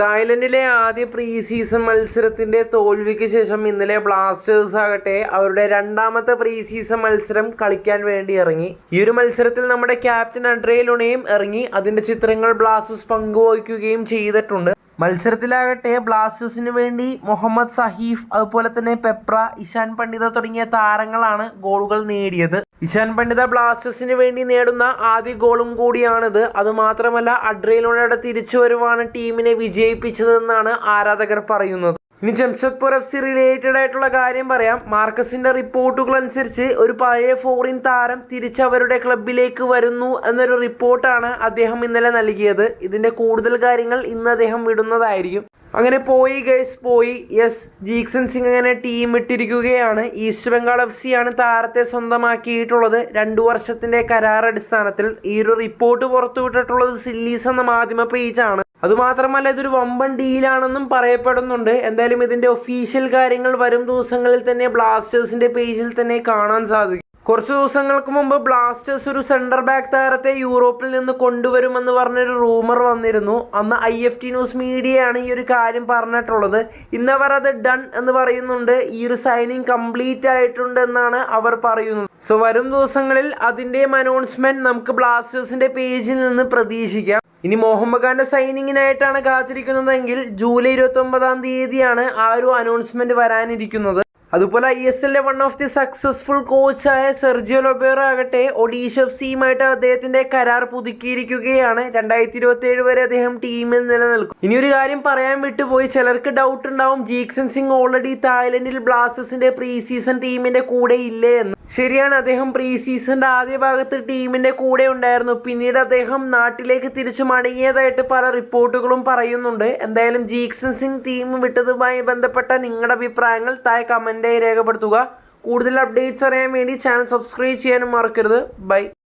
തായ്ലൻഡിലെ ആദ്യ pre season മത്സരത്തിന്റെ തോൽവിക്ക് ശേഷം ഇന്നലെ ബ്ലാസ്റ്റേഴ്സ് ആകട്ടെ അവരുടെ രണ്ടാമത്തെ പ്രീ സീസൺ മത്സരം കളിക്കാൻ വേണ്ടി ഇറങ്ങി. ഈ ഒരു മത്സരത്തിൽ നമ്മുടെ ക്യാപ്റ്റൻ അഡ്രേ ലുണയും ഇറങ്ങി. അതിന്റെ ചിത്രങ്ങൾ ബ്ലാസ്റ്റേഴ്സ് പങ്കുവയ്ക്കുകയും ചെയ്തിട്ടുണ്ട്. മത്സരത്തിലാകട്ടെ ബ്ലാസ്റ്റേഴ്സിന് വേണ്ടി മുഹമ്മദ് സഹീഫ് അതുപോലെ തന്നെ പെപ്ര ഇഷാൻ പണ്ഡിത തുടങ്ങിയ താരങ്ങളാണ് ഗോളുകൾ നേടിയത്. ഇഷാൻ പണ്ഡിത ബ്ലാസ്റ്റേഴ്സിന് വേണ്ടി നേടുന്ന ആദ്യ ഗോളും കൂടിയാണിത്. അതുമാത്രമല്ല അഡ്രയിലൂടെ തിരിച്ചുവരവാണ് ടീമിനെ വിജയിപ്പിച്ചതെന്നാണ് ആരാധകർ പറയുന്നത്. ഇനി ജംഷദ്പൂർ എഫ് സി റിലേറ്റഡ് ആയിട്ടുള്ള കാര്യം പറയാം. മാർക്കസിന്റെ റിപ്പോർട്ടുകൾ അനുസരിച്ച് ഒരു പഴയ ഫോറിൻ താരം തിരിച്ച് അവരുടെ ക്ലബിലേക്ക് വരുന്നു എന്നൊരു റിപ്പോർട്ടാണ് അദ്ദേഹം ഇന്നലെ നൽകിയത്. ഇതിന്റെ കൂടുതൽ കാര്യങ്ങൾ ഇന്ന് അദ്ദേഹം വിടുന്നതായിരിക്കും. അങ്ങനെ പോയി ഗൈസ് പോയി. യെസ് ജീക്സൺ സിംഗ് അങ്ങനെ ടീം ഇട്ടിരിക്കുകയാണ്. ഈസ്റ്റ് ബംഗാൾ എഫ് സി ആണ് താരത്തെ സ്വന്തമാക്കിയിട്ടുള്ളത്. രണ്ടു വർഷത്തിന്റെ കരാർ അടിസ്ഥാനത്തിൽ ഈ ഒരു റിപ്പോർട്ട് പുറത്തുവിട്ടിട്ടുള്ളത് സില്ലീസ് എന്ന മാധ്യമ പേജാണ് അതുമാത്രമല്ല ഇതൊരു വമ്പൻ ഡീലാണെന്നും പറയപ്പെടുന്നുണ്ട്. എന്തായാലും ഇതിന്റെ ഒഫീഷ്യൽ കാര്യങ്ങൾ വരും ദിവസങ്ങളിൽ തന്നെ ബ്ലാസ്റ്റേഴ്സിന്റെ പേജിൽ തന്നെ കാണാൻ സാധിക്കും. കുറച്ച് ദിവസങ്ങൾക്ക് മുമ്പ് ബ്ലാസ്റ്റേഴ്സ് ഒരു സെന്റർ ബാക്ക് താരത്തെ യൂറോപ്പിൽ നിന്ന് കൊണ്ടുവരുമെന്ന് പറഞ്ഞൊരു റൂമർ വന്നിരുന്നു. അന്ന് ഐ എഫ് ടി ന്യൂസ് മീഡിയയാണ് ഈ ഒരു കാര്യം പറഞ്ഞിട്ടുള്ളത്. ഇന്നവർ അത് ഡൺ എന്ന് പറയുന്നുണ്ട്. ഈ ഒരു സൈനിങ് കംപ്ലീറ്റ് ആയിട്ടുണ്ട് എന്നാണ് അവർ പറയുന്നത്. സോ വരും ദിവസങ്ങളിൽ അതിന്റെയും അനൗൺസ്മെന്റ് നമുക്ക് ബ്ലാസ്റ്റേഴ്സിന്റെ പേജിൽ നിന്ന് പ്രതീക്ഷിക്കാം. ഇനി മുഹമ്മദ് ഖാന്റെ സൈനിങ്ങിനായിട്ടാണ് കാത്തിരിക്കുന്നതെങ്കിൽ ജൂലൈ ഇരുപത്തി ഒമ്പതാം തീയതിയാണ് ആ ഒരു അനൗൺസ്മെന്റ് വരാനിരിക്കുന്നത്. അതുപോലെ ഐ എസ് എല്ലിലെ വൺ ഓഫ് ദി സക്സസ്ഫുൾ കോച്ചായ സെർജിയോ ലൊബേറോ ആകട്ടെ ഒഡീഷ എഫ് സിയുമായിട്ട് അദ്ദേഹത്തിന്റെ കരാർ പുതുക്കിയിരിക്കുകയാണ്. രണ്ടായിരത്തി ഇരുപത്തി ഏഴ് വരെ അദ്ദേഹം ടീമിൽ നിലനിൽക്കും. ഇനി ഒരു കാര്യം പറയാൻ വിട്ടുപോയി. ചിലർക്ക് ഡൗട്ട് ഉണ്ടാവും. ജീക്സൺ സിംഗ് ഓൾറെഡി തായ്ലൻഡിൽ ബ്ലാസ്റ്റേഴ്സിന്റെ പ്രീ സീസൺ ടീമിന്റെ കൂടെ ഇല്ലേ എന്ന്. ശരിയാണ് അദ്ദേഹം പ്രീ സീസണിന്റെ ആദ്യ ഭാഗത്ത് ടീമിന്റെ കൂടെ ഉണ്ടായിരുന്നു. പിന്നീട് അദ്ദേഹം നാട്ടിലേക്ക് തിരിച്ചു മടങ്ങിയതായിട്ട് പല റിപ്പോർട്ടുകളും പറയുന്നുണ്ട്. എന്തായാലും ജീക്സൺ സിംഗ് ടീം വിട്ടതുമായി ബന്ധപ്പെട്ട നിങ്ങളുടെ അഭിപ്രായങ്ങൾ താഴെ കമന്റായി രേഖപ്പെടുത്തുക. കൂടുതൽ അപ്ഡേറ്റ്സ് അറിയാൻ വേണ്ടി ചാനൽ സബ്സ്ക്രൈബ് ചെയ്യാനും മറക്കരുത്. ബൈ